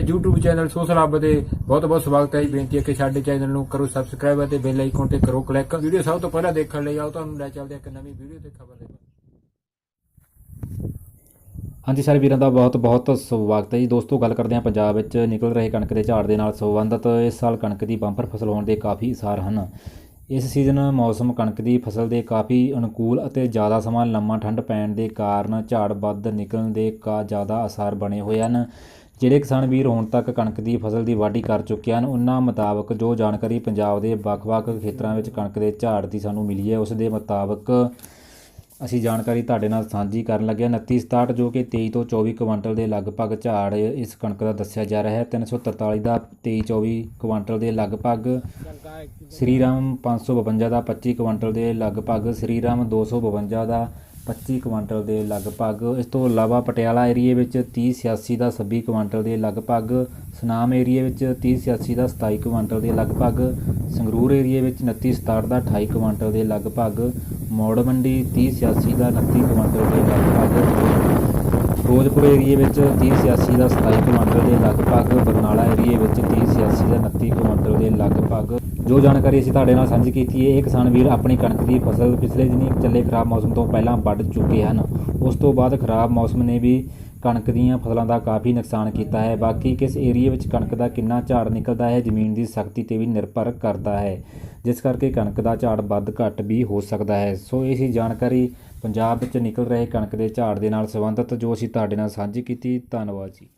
YouTube channel social ਦੇ ਬਹੁਤ ਬਹੁਤ ਸਵਾਗਤ ਹੈ ਜੀ। ਬੇਨਤੀ ਹੈ ਕਿ ਸਾਡੇ ਚੈਨਲ ਨੂੰ ਕਰੋ ਸਬਸਕ੍ਰਾਈਬ ਅਤੇ ਬੈਲ ਆਈਕਨ ਤੇ ਕਰੋ ਕਲਿੱਕ ਵੀਡੀਓ ਸਭ ਤੋਂ ਪਹਿਲਾਂ ਦੇਖਣ ਲਈ ਆਓ, ਤੁਹਾਨੂੰ ਲੈ ਚੱਲਦੇ ਹਾਂ ਇੱਕ ਨਵੀਂ ਵੀਡੀਓ ਤੇ ਖਬਰ ਦੇ ਹਾਂਜੀ ਸਾਰੇ ਵੀਰਾਂ ਦਾ ਬਹੁਤ ਬਹੁਤ ਸਵਾਗਤ ਹੈ ਜੀ। ਦੋਸਤੋ, ਗੱਲ ਕਰਦੇ ਹਾਂ ਪੰਜਾਬ ਵਿੱਚ ਨਿਕਲ ਰਹੇ ਕਣਕ ਦੇ ਝਾੜ ਦੇ ਨਾਲ ਸੰਬੰਧਿਤ। ਇਸ ਸਾਲ ਕਣਕ ਦੀ ਬੰਪਰ ਫਸਲ ਹੋਣ ਦੇ ਕਾਫੀ ਅਸਾਰ ਹਨ। ਇਸ ਸੀਜ਼ਨ ਮੌਸਮ ਕਣਕ ਦੀ ਫਸਲ ਦੇ ਕਾਫੀ ਅਨੁਕੂਲ ਅਤੇ ਜ਼ਿਆਦਾ ਸਮਾਂ ਲੰਮਾ ਠੰਡ ਪੈਣ ਦੇ ਕਾਰਨ ਝਾੜ ਵੱਧ ਨਿਕਲਣ ਦੇ ਕਾ ਜ਼ਿਆਦਾ ਅਸਾਰ ਬਣੇ ਹੋਏ ਹਨ। ਜਿਹੜੇ ਕਿਸਾਨ ਵੀਰ ਹੁਣ ਤੱਕ ਕਣਕ ਦੀ ਫਸਲ ਦੀ ਵਾਢੀ ਕਰ ਚੁੱਕੇ ਹਨ, ਉਹਨਾਂ ਮੁਤਾਬਕ ਜੋ ਜਾਣਕਾਰੀ ਪੰਜਾਬ ਦੇ ਵੱਖ-ਵੱਖ ਖੇਤਰਾਂ ਵਿੱਚ ਕਣਕ ਦੇ ਝਾੜ ਦੀ ਸਾਨੂੰ ਮਿਲੀ ਹੈ, ਉਸ ਦੇ ਮੁਤਾਬਕ ਅਸੀਂ ਜਾਣਕਾਰੀ ਤੁਹਾਡੇ ਨਾਲ ਸਾਂਝੀ ਕਰਨ ਲੱਗੇ ਹਾਂ। 29 67 ਜੋ ਕਿ 23 ਤੋਂ 24 ਕੁਇੰਟਲ ਦੇ ਲਗਭਗ ਝਾੜ ਇਸ ਕਣਕ ਦਾ ਦੱਸਿਆ ਜਾ ਰਿਹਾ ਹੈ। 343 ਦਾ 23 24 ਕੁਇੰਟਲ ਦੇ ਲਗਭਗ ਸ੍ਰੀਰਾਮ 552 ਦਾ 25 ਕੁਇੰਟਲ ਦੇ ਲਗਭਗ ਸ੍ਰੀਰਾਮ 252 ਦਾ 25 ਕੁਇੰਟਲ ਦੇ ਲਗਭਗ। ਇਸ ਤੋਂ ਇਲਾਵਾ ਪਟਿਆਲਾ ਏਰੀਏ ਵਿੱਚ 30 86 ਦਾ 26 ਕੁਇੰਟਲ ਦੇ ਲਗਭਗ, ਸੁਨਾਮ ਏਰੀਏ ਵਿੱਚ 30 86 ਦਾ 27 ਕੁਇੰਟਲ ਦੇ ਲਗਭਗ, ਸੰਗਰੂਰ ਏਰੀਏ ਵਿੱਚ 29 67 ਦਾ 28 ਕੁਇੰਟਲ ਦੇ ਲਗਭਗ ਮੌੜ ਮੰਡੀ 30 86 ਦਾ 29 ਕੁਇੰਟਲ ਦੇ ਲਗਭਗ ਫਿਰੋਜ਼ਪੁਰ ਏਰੀਏ ਵਿੱਚ 30 86 ਦਾ 27 ਕਿਲੋਮੀਟਰ ਦੇ ਲਗਭਗ ਬਰਨਾਲਾ ਏਰੀਏ ਵਿੱਚ 30 86 ਦਾ 29 ਕਿਲੋਮੀਟਰ ਦੇ ਲਗਭਗ ਜੋ ਜਾਣਕਾਰੀ ਅਸੀਂ ਤੁਹਾਡੇ ਨਾਲ ਸਾਂਝੀ ਕੀਤੀ ਹੈ, ਇਹ ਕਿਸਾਨ ਵੀਰ ਆਪਣੀ ਕਣਕ ਦੀ ਫਸਲ ਪਿਛਲੇ ਦਿਨੀ ਚੱਲੇ ਖਰਾਬ ਮੌਸਮ ਤੋਂ ਪਹਿਲਾਂ ਵੱਢ ਚੁੱਕੇ ਹਨ। ਉਸ ਤੋਂ ਬਾਅਦ ਖਰਾਬ ਮੌਸਮ ਨੇ ਵੀ ਕਣਕ ਦੀਆਂ ਫਸਲਾਂ ਦਾ ਕਾਫੀ ਨੁਕਸਾਨ ਕੀਤਾ ਹੈ। ਬਾਕੀ ਕਿਸ ਏਰੀਏ ਵਿੱਚ ਕਣਕ ਦਾ ਕਿੰਨਾ ਝਾੜ ਨਿਕਲਦਾ ਹੈ, ਜ਼ਮੀਨ ਦੀ ਸਖਤੀ ਤੇ ਵੀ ਨਿਰਭਰ ਕਰਦਾ ਹੈ। ਜਿਸ ਕਰਕੇ ਕਣਕ ਦਾ ਝਾੜ ਵੱਧ ਘੱਟ ਵੀ ਹੋ ਸਕਦਾ ਹੈ। ਸੋ ਇਹ ਸੀ ਜਾਣਕਾਰੀ ਪੰਜਾਬ ਵਿੱਚ ਨਿਕਲ ਰਹੇ ਕਣਕ ਦੇ ਝਾੜ ਦੇ ਨਾਲ ਸੰਬੰਧਿਤ ਜੋ ਅਸੀਂ ਤੁਹਾਡੇ ਨਾਲ ਸਾਂਝੀ ਕੀਤੀ। ਧੰਨਵਾਦ ਜੀ।